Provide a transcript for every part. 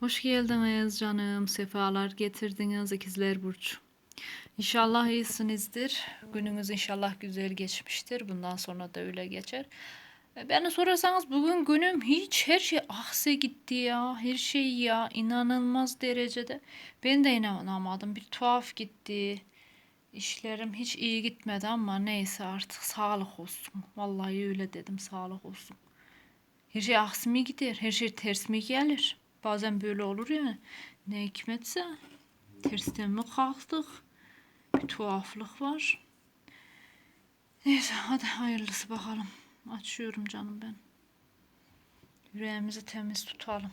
Hoş geldiniz canım. Sefalar getirdiniz ikizler burç. İnşallah iyisinizdir. Gününüz inşallah güzel geçmiştir. Bundan sonra da öyle geçer. E, Beni sorarsanız bugün günüm hiç her şey ahse gitti ya. Her şey ya inanılmaz derecede. Ben de inanamadım. Bir tuhaf gitti. İşlerim hiç iyi gitmedi ama neyse artık sağlık olsun. Vallahi öyle dedim sağlık olsun. Her şey aksi mi gider? Her şey ters mi gelir? Bazen böyle olur ya. Ne hikmetse tersten mi kalktık? Bir tuhaflık var. Neyse hadi hayırlısı bakalım. Açıyorum canım ben. Yüreğimizi temiz tutalım.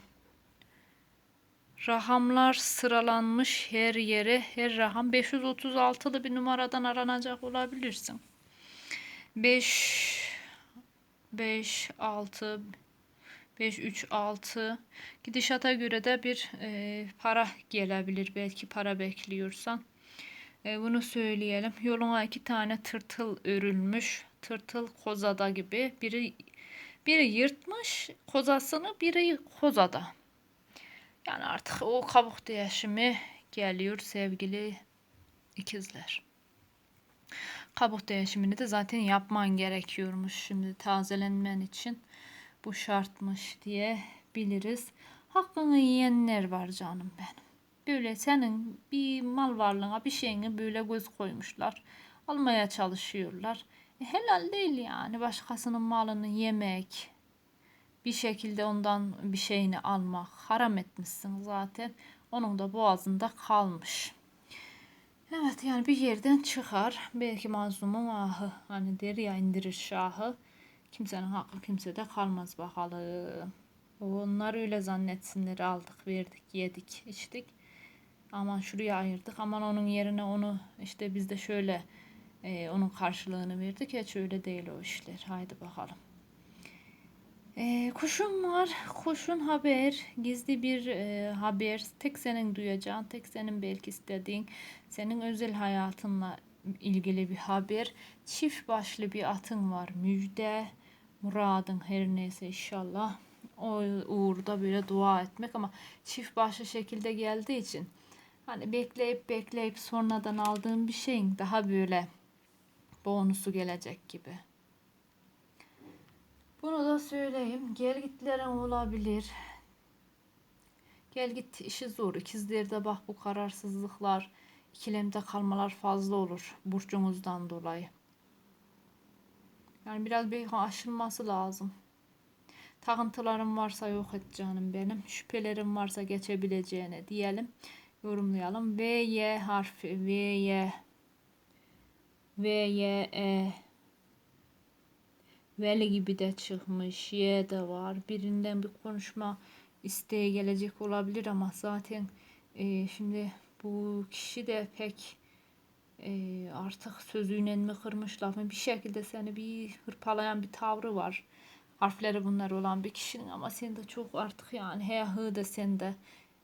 Rahamlar sıralanmış her yere. Her raham 536'lı bir numaradan aranacak olabilirsin. 5 5 6 5 3 6 gidişata göre de bir e, para gelebilir belki para bekliyorsan. E, bunu söyleyelim. Yoluna iki tane tırtıl örülmüş. Tırtıl kozada gibi. Biri biri yırtmış kozasını, biri kozada. Yani artık o kabuk değişimi geliyor sevgili ikizler. Kabuk değişimini de zaten yapman gerekiyormuş şimdi tazelenmen için. Bu şartmış diye biliriz. Hakkını yiyenler var canım benim. Böyle senin bir mal varlığına bir şeyini böyle göz koymuşlar. Almaya çalışıyorlar. E, helal değil yani başkasının malını yemek, bir şekilde ondan bir şeyini almak haram etmişsin zaten. Onun da boğazında kalmış. Evet yani bir yerden çıkar. Belki mazlumun ahı. Hani der ya indirir şahı. Kimsenin hakkı kimsede kalmaz bakalım. Onlar öyle zannetsinler aldık, verdik, yedik, içtik. Aman şuraya ayırdık. Aman onun yerine onu işte biz de şöyle e, onun karşılığını verdik. Hiç öyle değil o işler. Haydi bakalım. E, kuşun var. Kuşun haber. Gizli bir e, haber. Tek senin duyacağın, tek senin belki istediğin, senin özel hayatınla ilgili bir haber. Çift başlı bir atın var. Müjde, muradın her neyse inşallah. O uğurda böyle dua etmek ama çift başlı şekilde geldiği için hani bekleyip bekleyip sonradan aldığın bir şeyin daha böyle bonusu gelecek gibi. Bunu da söyleyeyim. Gel gitlerin olabilir. Gel git işi zor. İkizlerde bak bu kararsızlıklar, ikilemde kalmalar fazla olur burcunuzdan dolayı. Yani biraz bir aşılması lazım. Takıntılarım varsa yok et canım benim. Şüphelerim varsa geçebileceğine diyelim. Yorumlayalım. V, Y harfi. V, Y. V, Y, E. Veli gibi de çıkmış. Y de var. Birinden bir konuşma isteği gelecek olabilir ama zaten e, şimdi bu kişi de pek e, artık sözüyle mi kırmış lafı bir şekilde seni bir hırpalayan bir tavrı var. Harfleri bunlar olan bir kişinin ama sen de çok artık yani he hı de sen de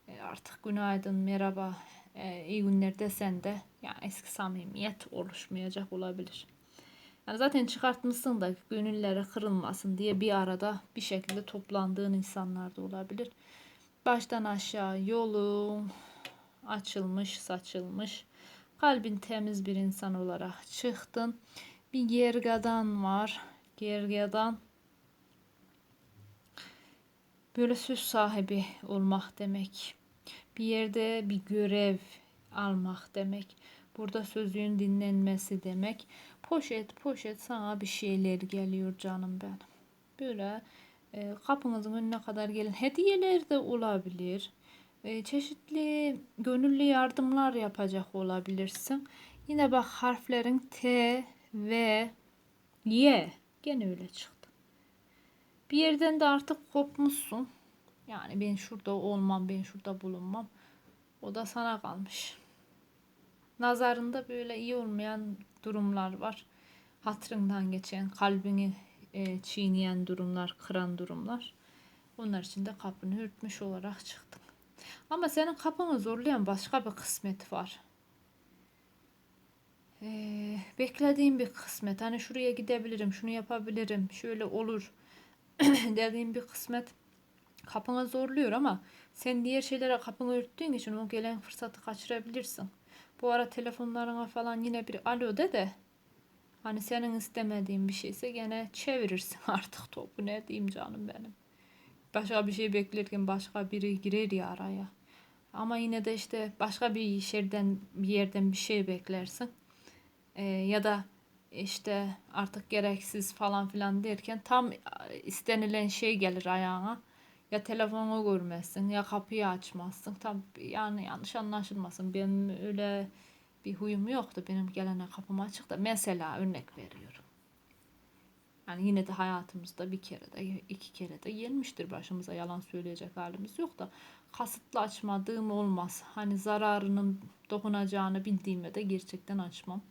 e, artık günaydın merhaba e, iyi günler desen de yani eski samimiyet oluşmayacak olabilir. Yani zaten çıkartmışsın da gönülleri kırılmasın diye bir arada bir şekilde toplandığın insanlar da olabilir. Baştan aşağı yolun açılmış, saçılmış. Kalbin temiz bir insan olarak çıktın. Bir gergadan var. Gergadan böyle söz sahibi olmak demek. Bir yerde bir görev almak demek. Burada sözün dinlenmesi demek. Poşet poşet sana bir şeyler geliyor canım benim. Böyle e, kapınızın önüne kadar gelen hediyeler de olabilir. E, çeşitli gönüllü yardımlar yapacak olabilirsin. Yine bak harflerin T, V, Y. Gene öyle çıktı. Bir yerden de artık kopmuşsun. Yani ben şurada olmam, ben şurada bulunmam. O da sana kalmış. Nazarında böyle iyi olmayan durumlar var. Hatırından geçen, kalbini e, çiğneyen durumlar, kıran durumlar. Onlar için de kapını örtmüş olarak çıktın. Ama senin kapını zorlayan başka bir kısmet var. Ee, beklediğim bir kısmet. Hani şuraya gidebilirim, şunu yapabilirim, şöyle olur dediğim bir kısmet kapını zorluyor ama sen diğer şeylere kapını örttüğün için o gelen fırsatı kaçırabilirsin. Bu ara telefonlarına falan yine bir alo de de hani senin istemediğin bir şeyse gene çevirirsin artık topu ne diyeyim canım benim. Başka bir şey beklerken başka biri girer ya araya. Ama yine de işte başka bir yerden bir yerden bir şey beklersin. Ee, ya da işte artık gereksiz falan filan derken tam istenilen şey gelir ayağına. Ya telefonu görmezsin ya kapıyı açmazsın. Tam yani yanlış anlaşılmasın. Benim öyle bir huyum yoktu. Benim gelene kapım açık da mesela örnek veriyorum. Yani yine de hayatımızda bir kere de iki kere de gelmiştir başımıza yalan söyleyecek halimiz yok da kasıtlı açmadığım olmaz. Hani zararının dokunacağını bildiğime de gerçekten açmam.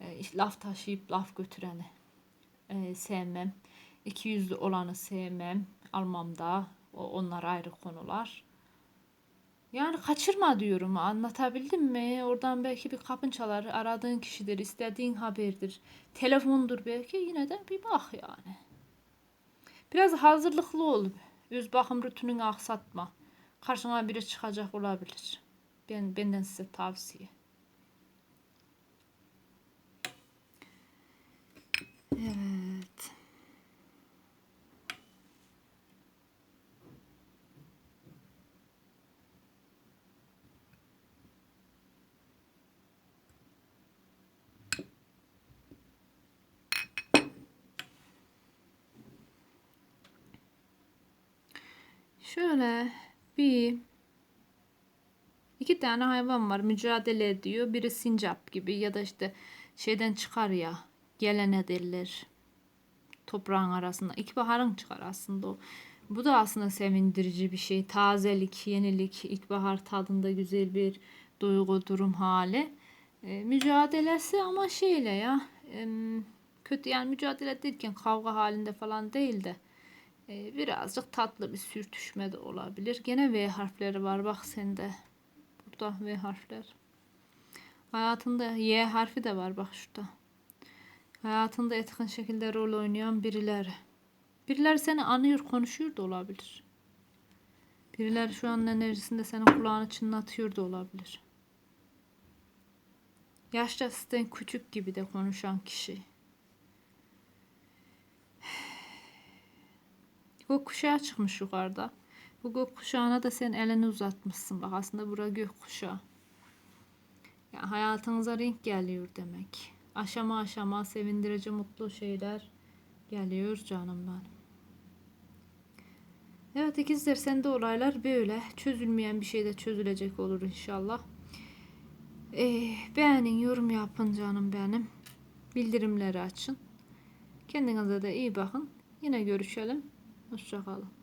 E, laf taşıyıp laf götüreni e, sevmem. İki yüzlü olanı sevmem. Almam da. O, onlar ayrı konular. Yani kaçırma diyorum. Anlatabildim mi? Oradan belki bir kapın çalar. Aradığın kişidir. istediğin haberdir. Telefondur belki. Yine de bir bak yani. Biraz hazırlıklı ol. Öz bakım rutinini aksatma. Karşına biri çıkacak olabilir. Ben benden size tavsiye. Evet. Şöyle bir iki tane hayvan var mücadele ediyor. Biri sincap gibi ya da işte şeyden çıkar ya gelene derler. Toprağın arasında. İlkbaharın çıkar aslında o. Bu da aslında sevindirici bir şey. Tazelik, yenilik, ilkbahar tadında güzel bir duygu, durum hali. E, mücadelesi ama şeyle ya e, kötü yani mücadele derken kavga halinde falan değil de e, birazcık tatlı bir sürtüşme de olabilir. Gene V harfleri var bak sende. Burada V harfler. Hayatında Y harfi de var bak şurada. Hayatında etkin şekilde rol oynayan birileri. Birileri seni anıyor, konuşuyor da olabilir. Birileri şu an enerjisinde senin kulağını çınlatıyor da olabilir. Yaşça sizden küçük gibi de konuşan kişi. Gökkuşağı çıkmış yukarıda. Bu gökkuşağına da sen elini uzatmışsın. Bak aslında bura gökkuşağı. Yani hayatınıza renk geliyor demek. Aşama aşama sevindirici mutlu şeyler geliyor canım benim. Evet ikizler sende olaylar böyle. Çözülmeyen bir şey de çözülecek olur inşallah. Ee, beğenin, yorum yapın canım benim. Bildirimleri açın. Kendinize de iyi bakın. Yine görüşelim. Hoşçakalın.